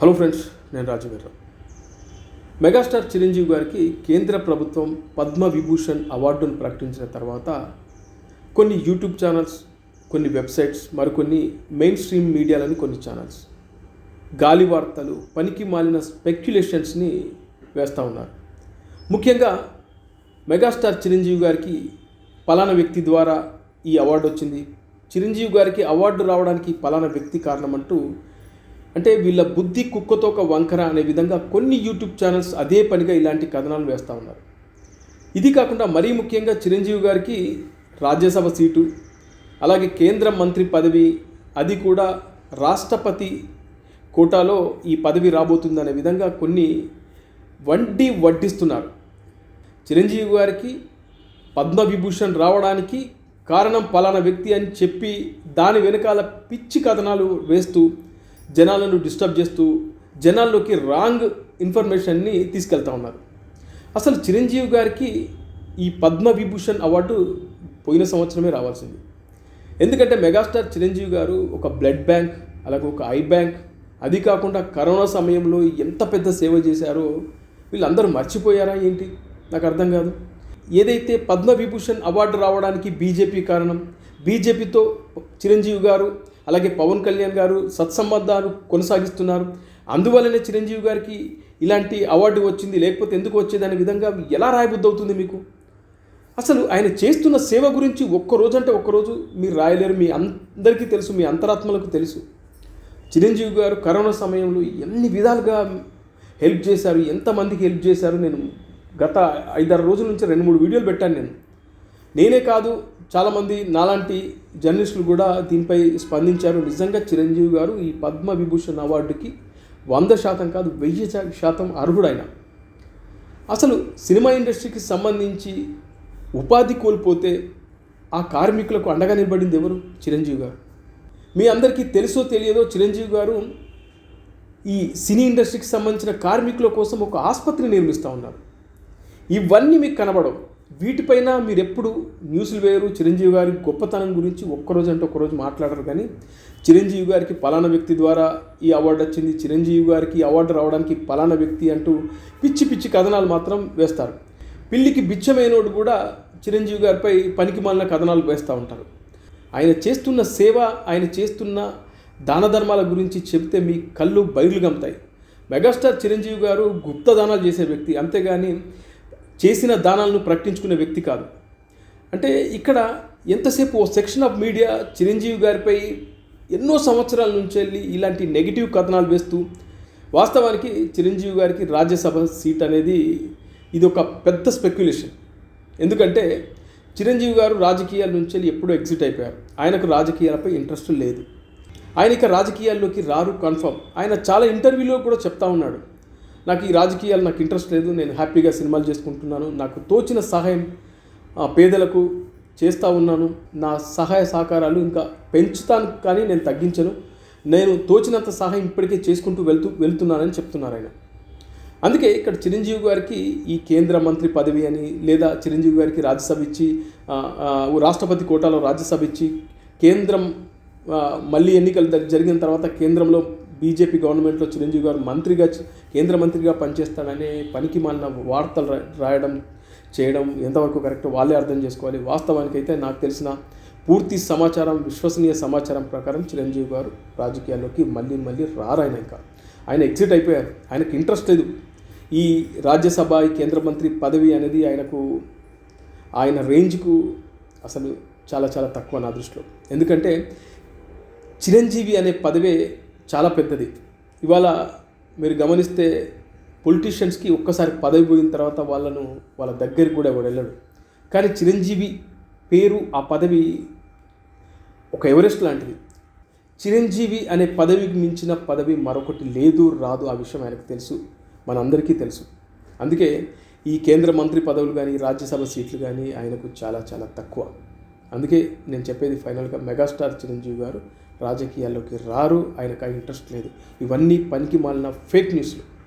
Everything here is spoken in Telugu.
హలో ఫ్రెండ్స్ నేను రాజవీర్రావు మెగాస్టార్ చిరంజీవి గారికి కేంద్ర ప్రభుత్వం పద్మ విభూషణ్ అవార్డును ప్రకటించిన తర్వాత కొన్ని యూట్యూబ్ ఛానల్స్ కొన్ని వెబ్సైట్స్ మరికొన్ని మెయిన్ స్ట్రీమ్ మీడియాలని కొన్ని ఛానల్స్ గాలి వార్తలు పనికి మాలిన స్పెక్యులేషన్స్ని వేస్తూ ఉన్నారు. ముఖ్యంగా మెగాస్టార్ చిరంజీవి గారికి పలానా వ్యక్తి ద్వారా ఈ అవార్డు వచ్చింది. చిరంజీవి గారికి అవార్డు రావడానికి పలానా వ్యక్తి కారణమంటూ అంటే వీళ్ళ బుద్ధి కుక్కతో ఒక వంకర అనే విధంగా కొన్ని యూట్యూబ్ ఛానల్స్ అదే పనిగా ఇలాంటి కథనాలు వేస్తూ ఉన్నారు. ఇది కాకుండా మరీ ముఖ్యంగా చిరంజీవి గారికి రాజ్యసభ సీటు అలాగే కేంద్ర మంత్రి పదవి అది కూడా రాష్ట్రపతి కోటాలో ఈ పదవి రాబోతుందనే విధంగా కొన్ని వండి వడ్డిస్తున్నారు. చిరంజీవి గారికి పద్మవిభూషణ్ రావడానికి కారణం పలానా వ్యక్తి అని చెప్పి దాని వెనకాల పిచ్చి కథనాలు వేస్తూ జనాలను డిస్టర్బ్ చేస్తూ జనాల్లోకి రాంగ్ ఇన్ఫర్మేషన్ని తీసుకెళ్తా ఉన్నారు. అసలు చిరంజీవి గారికి ఈ పద్మవిభూషణ్ అవార్డు పోయిన సంవత్సరమే రావాల్సింది. ఎందుకంటే మెగాస్టార్ చిరంజీవి గారు ఒక బ్లడ్ బ్యాంక్ అలాగే ఒక ఐ బ్యాంక్ అది కాకుండా కరోనా సమయంలో ఎంత పెద్ద సేవ చేశారో వీళ్ళందరూ మర్చిపోయారా ఏంటి? నాకు అర్థం కాదు. ఏదైతే పద్మవిభూషణ్ అవార్డు రావడానికి బీజేపీ కారణం బీజేపీతో చిరంజీవి గారు అలాగే పవన్ కళ్యాణ్ గారు సత్సంబంధాలు కొనసాగిస్తున్నారు. అందువల్లనే చిరంజీవి గారికి ఇలాంటి అవార్డు వచ్చింది లేకపోతే ఎందుకు వచ్చేదనే విధంగా ఎలా రాయబుద్ధి అవుతుంది మీకు? అసలు ఆయన చేస్తున్న సేవ గురించి ఒక్క రోజు అంటే ఒక్కరోజు మీరు రాయలేరు మీ అందరికీ తెలుసు మీ అంతరాత్మలకు తెలుసు. చిరంజీవి గారు కరోనా సమయంలో ఎన్ని విధాలుగా హెల్ప్ చేశారు ఎంతమందికి హెల్ప్ చేశారు నేను గత ఐదారు రోజుల నుంచి రెండు మూడు వీడియోలు పెట్టాను నేను. నేనే కాదు చాలామంది నాలాంటి జర్నలిస్టులు కూడా దీనిపై స్పందించారు. నిజంగా చిరంజీవి గారు ఈ పద్మ విభూషణ్ అవార్డుకి వంద శాతం కాదు వెయ్యి శాతం అర్హుడైన. అసలు సినిమా ఇండస్ట్రీకి సంబంధించి ఉపాధి కోల్పోతే ఆ కార్మికులకు అండగా నిలబడింది ఎవరు? చిరంజీవి గారు. మీ అందరికీ తెలుసో తెలియదో చిరంజీవి గారు ఈ సినీ ఇండస్ట్రీకి సంబంధించిన కార్మికుల కోసం ఒక ఆసుపత్రి నిర్మిస్తూ ఉన్నారు. ఇవన్నీ మీకు కనబడవు. వీటిపైన మీరు ఎప్పుడు న్యూస్లు వేయరు. చిరంజీవి గారి గొప్పతనం గురించి ఒక్కరోజు అంటే ఒక్కరోజు మాట్లాడరు కానీ చిరంజీవి గారికి పలానా వ్యక్తి ద్వారా ఈ అవార్డు వచ్చింది. చిరంజీవి గారికి అవార్డు రావడానికి పలానా వ్యక్తి అంటూ పిచ్చి పిచ్చి కథనాలు మాత్రం వేస్తారు. పిల్లికి బిచ్చమైనోడు కూడా చిరంజీవి గారిపై పనికి మాలిన కథనాలు వేస్తూ ఉంటారు. ఆయన చేస్తున్న సేవ ఆయన చేస్తున్న దాన ధర్మాల గురించి చెబితే మీ కళ్ళు బయలు గమ్ముతాయి మెగాస్టార్ చిరంజీవి గారు గుప్త దానాలు చేసే వ్యక్తి. అంతేగాని చేసిన దానాలను ప్రకటించుకునే వ్యక్తి కాదు. అంటే ఇక్కడ ఎంతసేపు ఓ సెక్షన్ ఆఫ్ మీడియా చిరంజీవి గారిపై ఎన్నో సంవత్సరాల నుంచి వెళ్ళి ఇలాంటి నెగిటివ్ కథనాలు వేస్తూ వాస్తవానికి చిరంజీవి గారికి రాజ్యసభ సీట్ అనేది ఇది ఒక పెద్ద స్పెక్యులేషన్ ఎందుకంటే చిరంజీవి గారు రాజకీయాల నుంచి వెళ్ళి ఎప్పుడూ ఎగ్జిట్ అయిపోయారు. ఆయనకు రాజకీయాలపై ఇంట్రెస్ట్ లేదు. ఆయన ఇక రాజకీయాల్లోకి రారు కన్ఫర్మ్ ఆయన చాలా ఇంటర్వ్యూలో కూడా చెప్తా ఉన్నాడు. నాకు ఈ రాజకీయాలు నాకు ఇంట్రెస్ట్ లేదు. నేను హ్యాపీగా సినిమాలు చేసుకుంటున్నాను. నాకు తోచిన సహాయం పేదలకు చేస్తూ ఉన్నాను. నా సహాయ సహకారాలు ఇంకా పెంచుతాను కానీ నేను తగ్గించను. నేను తోచినంత సహాయం ఇప్పటికే చేసుకుంటూ వెళ్తూ వెళ్తున్నానని చెప్తున్నారు ఆయన. అందుకే ఇక్కడ చిరంజీవి గారికి ఈ కేంద్ర మంత్రి పదవి అని లేదా చిరంజీవి గారికి రాజ్యసభ ఇచ్చి రాష్ట్రపతి కోటాలో రాజ్యసభ ఇచ్చి కేంద్రం మళ్ళీ ఎన్నికలు జరిగిన తర్వాత కేంద్రంలో బీజేపీ గవర్నమెంట్లో చిరంజీవి గారు మంత్రిగా కేంద్ర మంత్రిగా పనిచేస్తాడనే పనికి మాలిన వార్తలు రాయడం చేయడం ఎంతవరకు కరెక్ట్ వాళ్ళే అర్థం చేసుకోవాలి. వాస్తవానికైతే నాకు తెలిసిన పూర్తి సమాచారం విశ్వసనీయ సమాచారం ప్రకారం చిరంజీవి గారు రాజకీయాల్లోకి మళ్ళీ మళ్ళీ రారు ఆయన ఇంకా ఆయన ఎగ్జిట్ అయిపోయారు. ఆయనకు ఇంట్రెస్ట్ లేదు. ఈ రాజ్యసభ ఈ కేంద్ర మంత్రి పదవి అనేది ఆయనకు ఆయన రేంజ్కు అసలు చాలా చాలా తక్కువ నా దృష్టిలో. ఎందుకంటే చిరంజీవి అనే పదవే చాలా పెద్దది. ఇవాళ మీరు గమనిస్తే పొలిటీషియన్స్కి ఒక్కసారి పదవి పోయిన తర్వాత వాళ్ళను వాళ్ళ దగ్గరికి కూడా ఎవడు వెళ్ళడు. కానీ చిరంజీవి పేరు ఆ పదవి ఒక ఎవరెస్ట్ లాంటిది. చిరంజీవి అనే పదవికి మించిన పదవి మరొకటి లేదు రాదు ఆ విషయం ఆయనకు తెలుసు. మనందరికీ తెలుసు. అందుకే ఈ కేంద్ర మంత్రి పదవులు కానీ రాజ్యసభ సీట్లు కానీ ఆయనకు చాలా చాలా తక్కువ. అందుకే నేను చెప్పేది ఫైనల్గా మెగాస్టార్ చిరంజీవి గారు రాజకీయాల్లోకి రారు ఆయనకు ఇంట్రెస్ట్ లేదు. ఇవన్నీ పనికి మాలిన ఫేక్ న్యూస్లు